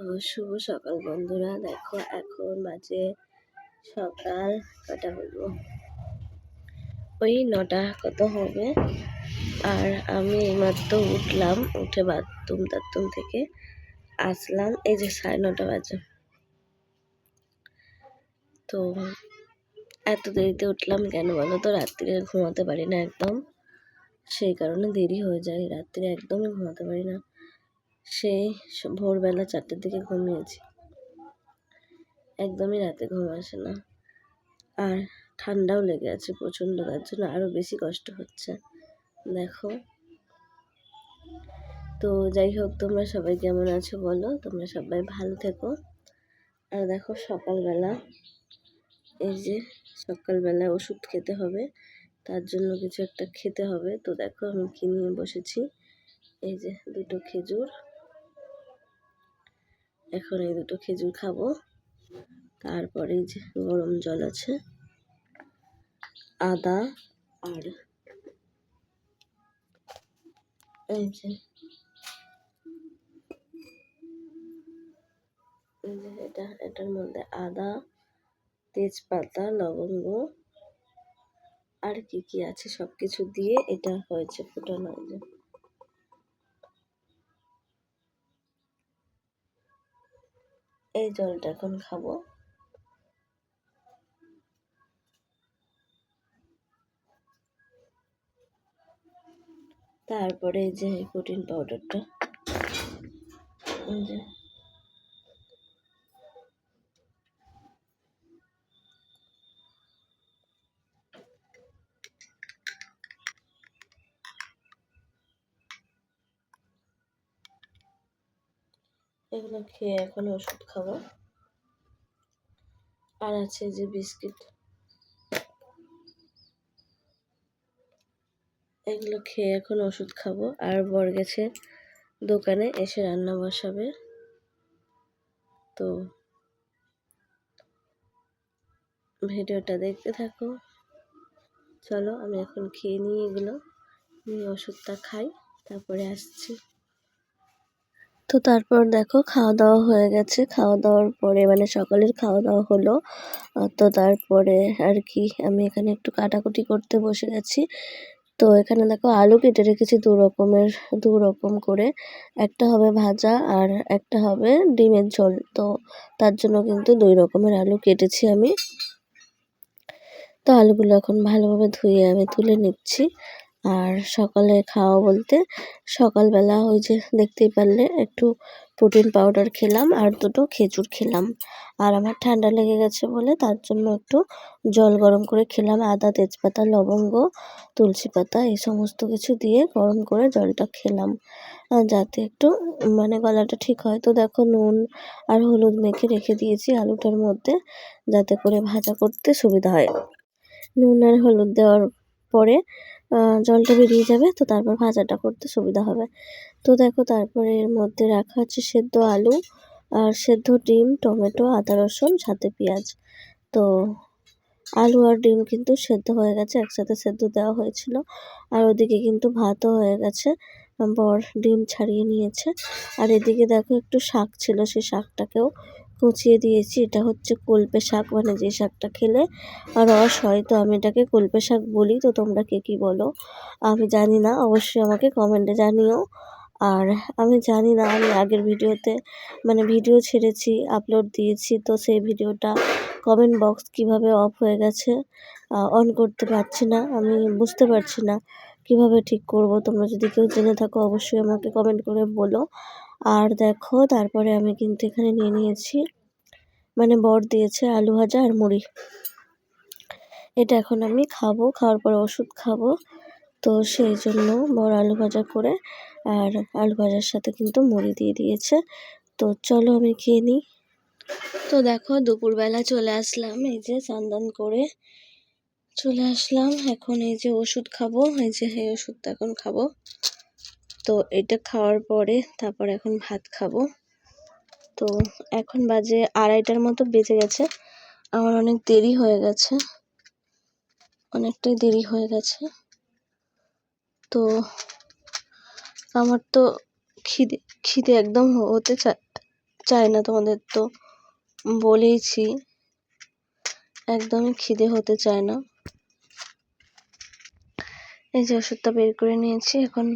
শুভ সকাল বন্ধুরা। দেখো এখন বাজে সকাল কটা বলব? ওই নটা কত হবে? আর আমি এইমাত্র উঠলাম, উঠে বাথরুম টাথরুম থেকে আসলাম। এই যে সাড়ে নটা বাজে। তো এত দেরিতে উঠলাম কেন বলো তো? রাত্রিরে ঘুমাতে পারি না একদম। সেই কারণে দেরি হয়ে যায়। রাত্রে একদমই ঘুমাতে পারি না। সেই ভোরবেলা চারটের দিকে ঘুমিয়েছি। একদমই রাতে ঘুম আসে না। আর ঠান্ডাও লেগে আছে প্রচণ্ড, তার জন্য আরও বেশি কষ্ট হচ্ছে। দেখো। তো যাই হোক, তোমরা সবাই কেমন আছো বলো? তোমরা সবাই ভালো থেকো। আর দেখো সকালবেলা এই যে সকালবেলা ওষুধ খেতে হবে, তার জন্য কিছু একটা খেতে হবে। তো দেখো আমি কি নিয়ে বসেছি। এই যে দুটো খেজুর। এখন এই দুটো খেজুর খাব। তারপরে যে গরম জল আছে, আদা আর এই যে এটা, এটার মধ্যে আদা, তেজপাতা, লবঙ্গ আর কি কি আছে সব কিছু দিয়ে এটা হয়েছে ফুটানো যে। এই জলটা এখন খাব। তারপরে যে প্রোটিন পাউডারটা এগুলো খেয়ে এখন ওষুধ খাব। আর আছে যে বিস্কিট। এগুলো খেয়ে এখন ওষুধ খাব। আর বর গেছে দোকানে, এসে রান্না বসাবে। তো ভিডিওটা দেখতে থাকো। চলো, আমি এখন খেয়ে নিই এগুলো। নিয়ে ওষুধটা খাই, তারপরে আসছি। তো তারপর দেখো খাওয়া দাওয়া হয়ে গেছে। খাওয়া দাওয়ার পরে মানে সকালের খাওয়া দাওয়া হলো তো তারপরে আর কি, আমি এখানে একটু কাটাকুটি করতে বসে গেছি। তো এখানে দেখো আলু কেটে রেখেছি দু রকমের, দু রকম করে। একটা হবে ভাজা আর একটা হবে ডিমের ঝোল। তো তার জন্য কিন্তু দুই রকমের আলু কেটেছি আমি। তো আলুগুলো এখন ভালোভাবে ধুয়ে আমি তুলে নিচ্ছি। আর সকালে খাওয়া বলতে সকালবেলা ওই যে দেখতেই পারলে একটু প্রোটিন পাউডার খেলাম আর দুটো খেজুর খেলাম। আর আমার ঠান্ডা লেগে গেছে বলে তার জন্য একটু জল গরম করে খেলাম, আদা, তেজপাতা, লবঙ্গ, তুলসী পাতা এই সমস্ত কিছু দিয়ে গরম করে জলটা খেলাম। যাতে একটু মানে গলাটা ঠিক হয়। তো দেখো নুন আর হলুদ মেখে রেখে দিয়েছি আলুটার মধ্যে যাতে করে ভাজা করতে সুবিধা হয়। নুন আর হলুদ দেওয়ার পরে জলটা বেরিয়ে যাবে, তো তারপর ভাজাটা করতে সুবিধা হবে। তো দেখো তারপরে এর মধ্যে রাখা আছে সেদ্ধ আলু আর সেদ্ধ ডিম, টমেটো, আদা, রসুন, সাথে পেঁয়াজ। তো আলু আর ডিম কিন্তু সেদ্ধ হয়ে গেছে, একসাথে সেদ্ধ দেওয়া হয়েছিল। আর ওদিকে কিন্তু ভাতও হয়ে গেছে, বর ডিম ছাড়িয়ে নিয়েছে। আর এদিকে দেখো একটু শাক ছিল, সেই শাকটাকেও কুচিয়ে দিয়েছি। এটা হচ্ছে কলপে শাক মানে যে শাকটা খেলে রস হয়, তো আমি এটাকে কলপে শাক বলি। তো তোমরা কে কী বলো? আমি জানি না, অবশ্যই আমাকে কমেন্টে জানিও। আর আমি জানি না, আমি আগের ভিডিওতে মানে ভিডিও ছেড়েছি, আপলোড দিয়েছি, তো সেই ভিডিওটা কমেন্ট বক্স কীভাবে অফ হয়ে গেছে অন করতে পারছি না। আমি বুঝতে পারছি না কীভাবে ঠিক করব। তোমরা যদি কেউ জেনে থাকো, অবশ্যই আমাকে কমেন্ট করে বলো। আর দেখো, তারপরে আমি কিন্তু এখানে নিয়ে নিয়েছি মানে বর দিয়েছে আলু ভাজা আর মুড়ি। এটা এখন আমি খাব, খাওয়ার পরে ওষুধ খাব। তো সেই জন্য বর আলু ভাজা করে আর আলু ভাজার সাথে কিন্তু মুড়ি দিয়ে দিয়েছে। তো চলো আমি খেয়ে নিই। তো দেখো, দুপুরবেলা চলে আসলাম, এই যে চান্দান করে চলে আসলাম। এখন এই যে ওষুধ খাব, এই যে এই ওষুধটা এখন খাব। তো এটা খাওয়ার পরে তারপর এখন ভাত খাব। তো এখন বাজে আড়াইটার মতো বেজে গেছে। আমার অনেক দেরি হয়ে গেছে। অনেকটাই দেরি হয়ে গেছে। তো আমার তো খিদে খিদে একদম হতে চায় না তোমাদের তো বলেইছি। একদমই খিদে হতে চায় না। এই যে ওষুধটা বের করে নিয়েছি, এখন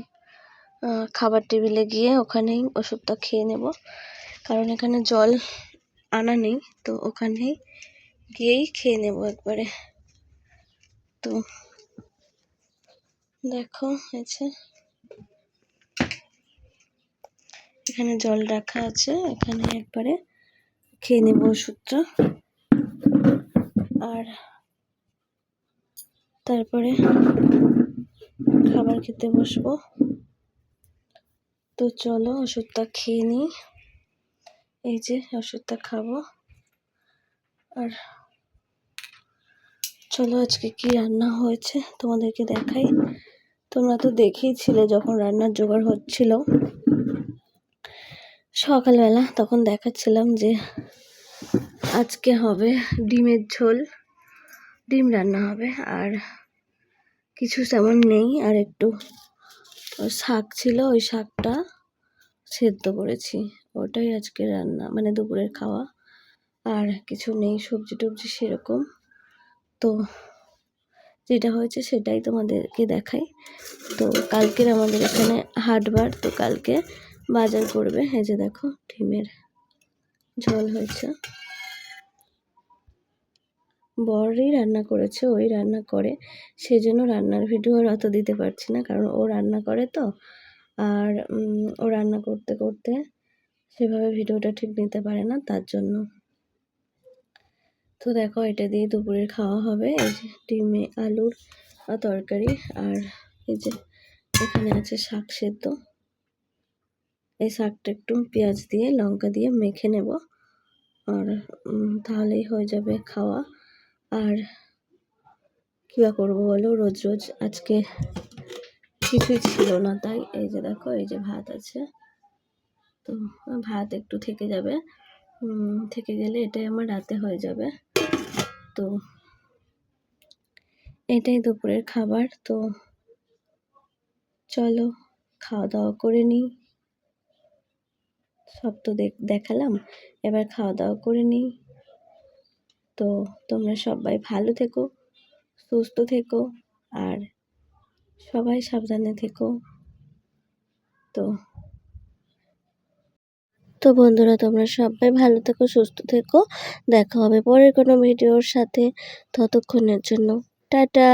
খাবার টেবিলে গিয়ে ওখানেই ওষুধটা খেয়ে নেব। কারণ এখানে জল আনা নেই, তো ওখানেই গিয়েই খেয়ে নেব একবারে। তো দেখো, হয়েছে। এখানে জল রাখা আছে, এখানে একবারে খেয়ে নেব ওষুধটা। আর তারপরে খাবার খেতে বসবো। তো চলো ওষুধটা খেয়ে নিই। এই যে ওষুধটা খাব। আর চলো আজকে কি রান্না হয়েছে তোমাদেরকে দেখাই। তোমরা তো দেখেইছিলে যখন রান্নার জোগাড় হচ্ছিল। সকালবেলা তখন দেখাচ্ছিলাম যে আজকে হবে ডিমের ঝোল। ডিম রান্না হবে আর কিছু তেমন নেই আর একটু শাক ছিল, ওই শাকটা সেদ্ধ করেছি। ওটাই আজকে রান্না মানে দুপুরের খাওয়া। আর কিছু নেই, সবজি টবজি সেরকম। তো যেটা হয়েছে সেটাই তোমাদেরকে দেখাই। তো কালকের আমাদের এখানে হাটবার, তো কালকে বাজার করবে। এই যে দেখো, ডিমের ঝোল হয়েছে। বরই রান্না করেছে, ওই রান্না করে। সেই জন্য রান্নার ভিডিও আর অত দিতে পারছি না, কারণ ও রান্না করে তো। আর ও রান্না করতে করতে সেভাবে ভিডিওটা ঠিক নিতে পারে না, তার জন্য। তো দেখো, এটা দিয়ে দুপুরের খাওয়া হবে। এই যে ডিমে আলুর তরকারি আর এই যে এখানে আছে শাক সেদ্ধ। এই শাকটা একটু পেঁয়াজ দিয়ে, লঙ্কা দিয়ে মেখে নেব। আর তাহলেই হয়ে যাবে খাওয়া। আর কী বা করব বলো? রোজ রোজ আজকে কিছুই ছিল না, তাই এই যে দেখো, এই যে ভাত আছে। তো ভাত একটু থেকে যাবে। থেকে গেলে এটাই আমার রাতে হয়ে যাবে। তো এটাই দুপুরের খাবার। তো চলো খাওয়া দাওয়া করে নিই। সব তো দেখ- দেখালাম। এবার খাওয়া দাওয়া করে নিই। তো তোমরা সবাই ভালো থেকো, সুস্থ থেকো আর সবাই সাবধানে থেকো। তো তো বন্ধুরা, তোমরা সবাই ভালো থেকো, সুস্থ থেকো। দেখা হবে পরের কোনো ভিডিওর সাথে ততক্ষণের জন্য। টাটা!